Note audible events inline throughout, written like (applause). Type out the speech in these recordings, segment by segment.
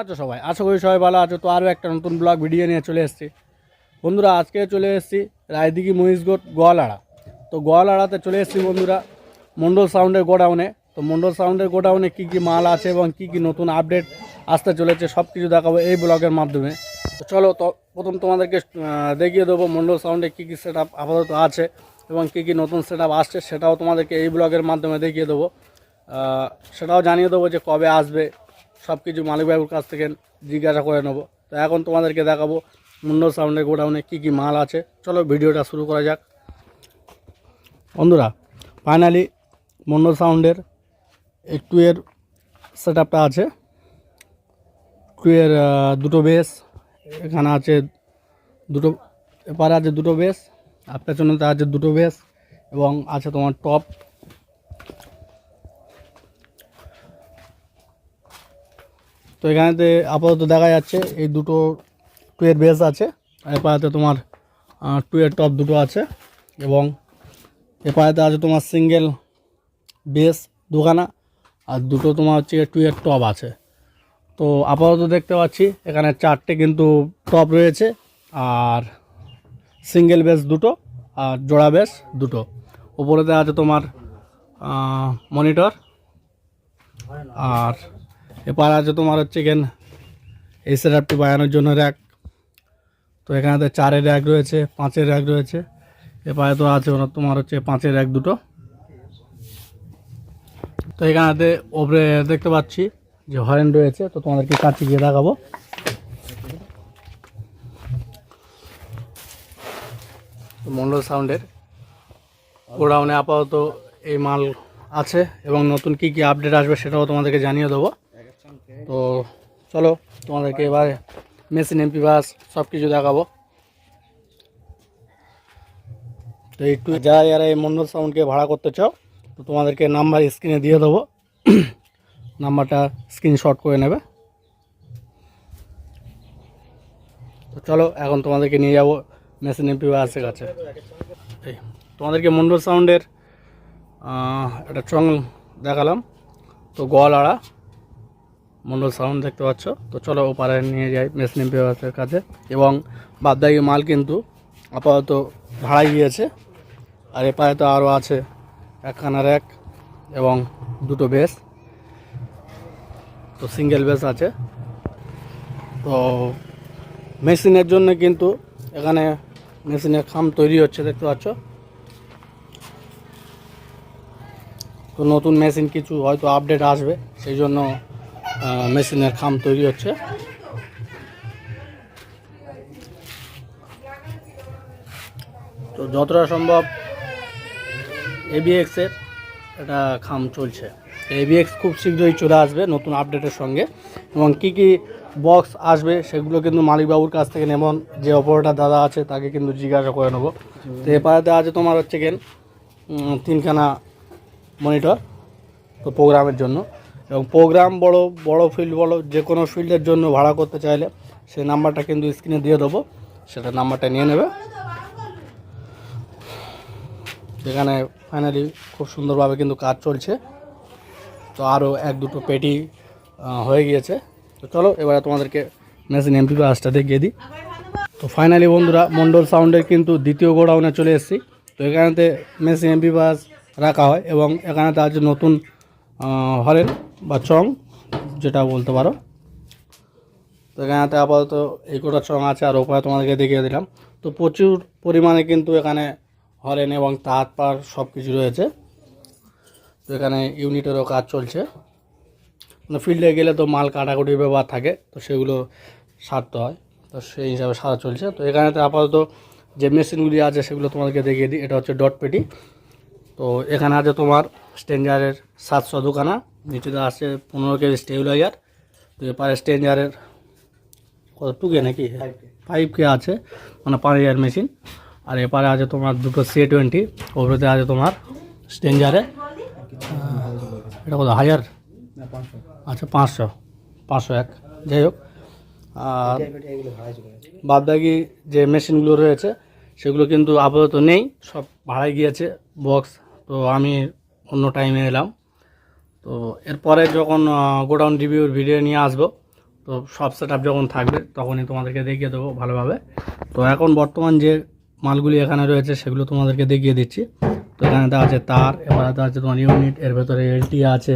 আছো সবাই? আশা করি সবাই ভালো আছো। তো আরও একটা নতুন ব্লগ ভিডিও নিয়ে চলে এসেছি। বন্ধুরা, আজকে চলে এসেছি রায়দিঘি মহিষগড় গোয়ালাড়া। তো গোয়ালাড়াতে চলে এসেছি বন্ধুরা মন্ডল সাউন্ডের গোডাউনে তো মন্ডল সাউন্ডের গোডাউনে কী কী মাল আছে এবং কী কী নতুন আপডেট আসতে চলেছে সব কিছু দেখাবো এই ব্লগের মাধ্যমে। তো চলো, তো প্রথম তোমাদেরকে দেখিয়ে দেবো মন্ডল সাউন্ডে কী কী সেট আপাতত আছে এবং কী কী নতুন সেট আসছে, সেটাও তোমাদেরকে এই ব্লগের মাধ্যমে দেখিয়ে দেবো। সেটাও জানিয়ে দেবো যে কবে আসবে সব কিছু মালিকবাবুর কাছ থেকে জিজ্ঞাসা করে নেব। তো এখন তোমাদেরকে দেখাবো মুন্ডল সাউন্ডের গোডাউনে কী কী মাল আছে। চলো ভিডিওটা শুরু করা যাক। বন্ধুরা ফাইনালি মন্ডল সাউন্ডের একটু এর সেট আছে। টু এর দুটো বেস এখানে আছে দুটো, এপারে আছে দুটো বেস আর পেছনেতে আছে দুটো বেস এবং আছে তোমার টপ তো এখানেতে আপাতত দেখা যাচ্ছে এই দুটো টু এর বেস আছে, আর এপারেতে তোমার টু এর টপ দুটো আছে এবং এপারেতে আছে তোমার সিঙ্গেল বেস দুখানা, আর দুটো তোমার হচ্ছে টু এর টপ আছে। তো আপাতত দেখতে পাচ্ছি এখানে চারটে কিন্তু টপ রয়েছে, আর সিঙ্গেল বেস দুটো, আর জোড়া বেস দুটো। উপরেতে আছে তোমার মনিটর, আর এপার আছে তোমার হচ্ছে এখান এই সেটআপটি বানানোর জন্য র্যাক তো এখানেতে চারের র্যাক রয়েছে, পাঁচের র্যাক রয়েছে। এপারে তো আছে তোমার হচ্ছে পাঁচের র্যাক দুটো। তো এখানেতে ওপরে দেখতে পাচ্ছি যে হরেন রয়েছে, তো তোমাদেরকে কাছে গিয়ে দেখাবো। মন্ডল সাউন্ডের গোডাউনে আপাতত এই মাল আছে এবং নতুন কি কি আপডেট আসবে সেটাও তোমাদেরকে জানিয়ে দেবো। তো চলো, তোমাদেরকে এবার মেশিন, এমপি, বাস সব কিছু দেখাবো। তো একটু যারা যারা এই মন্ডল সাউন্ডকে ভাড়া করতে চাও, তো তোমাদেরকে নাম্বার স্ক্রিনে দিয়ে দেবো। (clears throat) নাম্বারটা স্ক্রিনশট করে নেবে। তো চলো, এখন তোমাদেরকে নিয়ে যাব মেশিন, এমপি, বাসের কাছে। তোমাদেরকে মন্ডল সাউন্ডের একটা চং দেখালাম। তো গোয়ালাড়া মন্ডল সাউন্ড দেখতে পাচ্ছ। তো চলো ওপারে নিয়ে যাই এমপি বাসের কাছে এবং বাদদাগি মাল কিন্তু আপাতত ভাড়াই গিয়েছে। আর এপারে তো আরও আছে একখানা র্যাক এবং দুটো বেস। তো সিঙ্গেল বেস আছে। তো মেশিনের জন্য কিন্তু এখানে মেশিনের খাম তৈরি হচ্ছে, দেখতে পাচ্ছ। তো নতুন মেশিন কিছু হয়তো আপডেট আসবে, সেই জন্য মেশিনের খাম তৈরি হচ্ছে। তো যতটা সম্ভব এবিএক্সের একটা খাম চলছে। এবিএক্স খুব শীঘ্রই চলে আসবে নতুন আপডেটের সঙ্গে। এবং কি কি বক্স আসবে সেগুলো কিন্তু মালিকবাবুর কাছ থেকে যেমন যে অপারেটার দাদা আছে তাকে কিন্তু জিজ্ঞাসা করে নেব। তো এপারেতে আছে তোমার হচ্ছে কেন তিনখানা মনিটর তো প্রোগ্রামের জন্য। এবং প্রোগ্রাম বড় বড় ফিল্ড বলো যে কোনো ফিল্ডের জন্য ভাড়া করতে চাইলে সেই নাম্বারটা কিন্তু স্ক্রিনে দিয়ে দেবো। সেটা নাম্বারটা নিয়ে নেবে। যেখানে ফাইনালি খুব সুন্দরভাবে কিন্তু কাজ চলছে। তো আরও এক দুটো পেটি হয়ে গিয়েছে। তো চলো, এবারে তোমাদেরকে মেশিন এমপি বাসটা দেখিয়ে দিই। তো ফাইনালি বন্ধুরা, মন্ডল সাউন্ডের কিন্তু দ্বিতীয় গোডাউনে চলে এসেছি। তো এখানেতে মেশিন এমপি বাস রাখা হয় এবং এখানেতে আজ নতুন হরেন বা চং, যেটা বলতে পারো। তো এখানেতে আপাতত এই কোটা চং আছে আর ওপরে তোমাদেরকে দেখিয়ে দিলাম। তো প্রচুর পরিমাণে কিন্তু এখানে হরেন এবং তাঁত পার সব কিছু রয়েছে। তো এখানে ইউনিটেরও কাজ চলছে। মানে ফিল্ডে গেলে তো মাল কাটাকুটির ব্যবহার থাকে, তো সেগুলো সারতে হয়। তো সেই হিসাবে সারা চলছে। তো এখানেতে আপাতত যে মেশিনগুলি আছে সেগুলো তোমাদেরকে দেখিয়ে দিই। এটা হচ্ছে ডট পেটি। তো এখানে আছে তোমার স্টেঞ্জারের সাতশো দুখানা নিচেতে আছে পনেরো কেজি স্টেবিলাইজার, তো এপারে স্টেঞ্জারের কত টু কে নাকি? ফাইভ কে আছে মানে পাঁচ হাজার মেশিন। আর এপারে আছে তোমার দুটো সি টোয়েন্টি ওপরেতে আছে তোমার স্টেঞ্জারে এটা কত, হাজার? আচ্ছা পাঁচশো পাঁচশো এক, যাই হোক। আর বাদবাকি যে মেশিনগুলো রয়েছে, সেগুলো কিন্তু আপাতত নেই, সব ভাড়ায় গিয়েছে বক্স তো আমি অন্য টাইমে এলাম। তো এরপরে যখন গোডাউন রিভিউর ভিডিও নিয়ে আসব, তো সব সেট যখন থাকবে, তখনই তোমাদেরকে দেখিয়ে দেবো ভালোভাবে। তো এখন বর্তমান যে মালগুলি এখানে রয়েছে, সেগুলো তোমাদেরকে দেখিয়ে দিচ্ছি। তো এখানে দেওয়া আছে তার, এবার দেওয়া আছে তোমার ইউনিট এর ভেতরে এলটি আছে,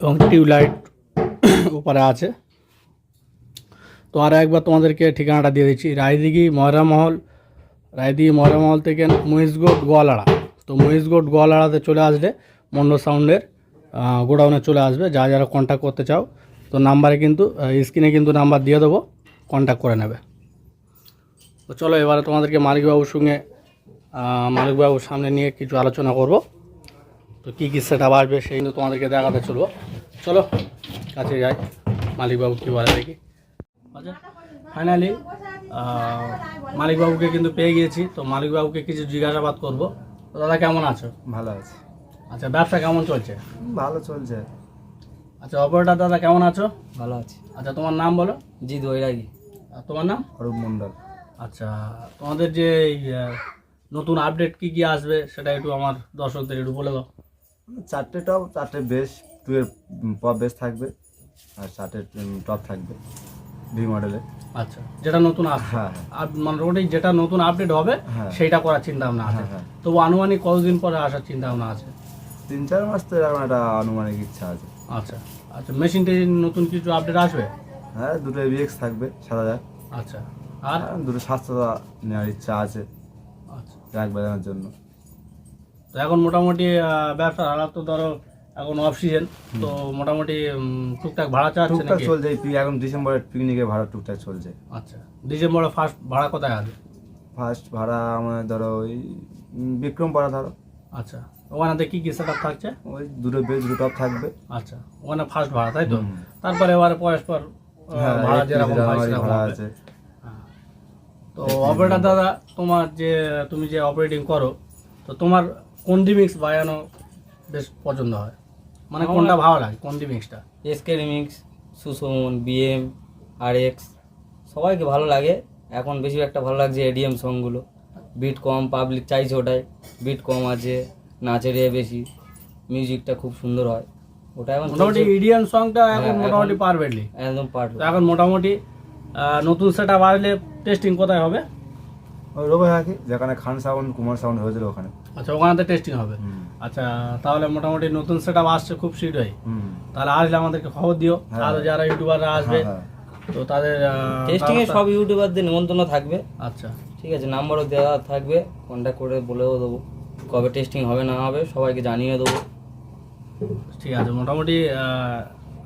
এবং টিউবলাইট (coughs) উপরে আছে। তো আর একবার তোমাদেরকে ঠিকানাটা দিয়ে দিচ্ছি। রায়দিঘি ময়রামহল রায়দিঘি ময়রামহল থেকে মহিষগোট গোয়ালাড়া। তো মহিষগোট গোয়ালাড়াতে চলে আসলে মন্ডল সাউন্ডের গোডাউনে চলে আসবে। যা যারা কন্ট্যাক্ট করতে চাও, তো নাম্বারে কিন্তু স্ক্রিনে কিন্তু নাম্বার দিয়ে দেবো কন্ট্যাক্ট করে নেবে। তো চলো এবারে তোমাদেরকে মালিকবাবুর সঙ্গে মালিকবাবুর সামনে নিয়ে কিছু আলোচনা করব। তো কী কী সেট আসবে সেই কিন্তু তোমাদেরকে দেখাতে চলবো। চলো, কাছে যাই মালিকবাবু কী বলে দেখি। আচ্ছা ফাইনালি মালিকবাবুকে কিন্তু পেয়ে গিয়েছি, তো মালিকবাবুকে কিছু জিজ্ঞাসাবাদ করব। তো দাদা কেমন আছো? ভালো আছে। আচ্ছা ব্যবসা কেমন চলছে? ভালো চলছে। আচ্ছা অপারেটার দাদা কেমন আছো? ভালো আছে। আচ্ছা তোমার নাম বলো? জি দৈরাগি আর তোমার নাম? অরূপ মণ্ডল। আচ্ছা তোমাদের যে এই, আহ, নতুন আপডেট কি কি আসবে সেটা একটু আমার দর্শকদের একটু বলে দাও। চারটে টপ চারটে বেস টুয়ের পপ বেস থাকবে আর চারটে টপ থাকবে। ভি মডেলে আচ্ছা যেটা নতুন আসবে হ্যাঁ আর মোটামুটি যেটা নতুন আপডেট হবে হ্যাঁ। সেইটা করার চিন্তা ভাবনা আছে। হ্যাঁ হ্যাঁ। তবু আনুমানিক কতদিন পরে আসার চিন্তা ভাবনা আছে? তিন চার মাস তো এরকম একটা আনুমানিক ইচ্ছা আছে। আচ্ছা আচ্ছা মেশিন টেশিন নতুন কিছু আপডেট আসবে? হ্যাঁ দুটো বিএক্স থাকবে সাত হাজার। আচ্ছা আর? দুটো স্বাস্থ্য নেওয়ার ইচ্ছা আছে। আচ্ছা। ট্র্যাক বাজানোর জন্য। তো এখন মোটামুটি ব্যবসার হালাত তো ধরো এখন অফ সিজন তো মোটামুটি টুকটাক ভাড়া চাচ্ছে টুকটাক চলছে এই এখন ডিসেম্বরের পিকনিকে ভাড়া টুকটাক চলছে। আচ্ছা ডিসেম্বরে ফার্স্ট ভাড়া কোথায় আছে? ফার্স্ট ভাড়া আমার ধরো ওই বিক্রম পাড়া ধরো। আচ্ছা ওখানে কি কি সেট থাকছে? ওই দুটো বেস দুটো থাকবে। আচ্ছা ওখানে ফার্স্ট ভাড়া তাই তো? তারপরে এবারে পরস্পর হ্যাঁ ভাড়া যেরকম ভাড়া আছে। হ্যাঁ। তো অপারেটার দাদা তোমার যে তুমি যে অপারেটিং করো তো তোমার কোন ডিমিক্স বাজানো বেশ পছন্দ হয়? মানে কোনটা ভালো লাগে? কোন ডিমিক্সটা এসকে রিমিক্স সুসমন বিএম আর এক্স সবাইকে ভালো লাগে। এখন বেশি একটা ভালো লাগছে এডিএম সংগুলো বিট কম পাবলিক চাইছে ওটাই। বিট কম আছে নাচের এ বেশি। মিউজিকটা খুব সুন্দর হয়। ওটা এখন মোটামুটি। ইডিয়ান সংটা এখন হ্যাঁ, মোটামুটি এখন- পারফেক্টলি একদম পাঠ এখন মোটামুটি নতুন সেটা বাড়লে টেস্টিং কোথায় হবে? ওই রোবে থাকি যেখানে খান সাউন্ড কুমার সাউন্ড হয়েছিল ওখানে। আচ্ছা ওখানে টেস্টিং হবে। আচ্ছা তাহলে মোটামুটি নতুন সেট আসছে খুব শীঘ্রই। হুম। তাহলে আসলে আমাদেরকে খবর দিও। হ্যাঁ। আরও যারা ইউটিউবাররা আসবে হ্যাঁ, তো তাদের টেস্টিং এ সব ইউটিউবারদের নিমন্ত্রণ থাকবে। আচ্ছা। ঠিক আছে নাম্বারও দেওয়া থাকবে। কন্ট্যাক্ট করে বলেও দেবো কবে টেস্টিং হবে না হবে সবাইকে জানিয়ে দেবো। ঠিক আছে মোটামুটি আহ,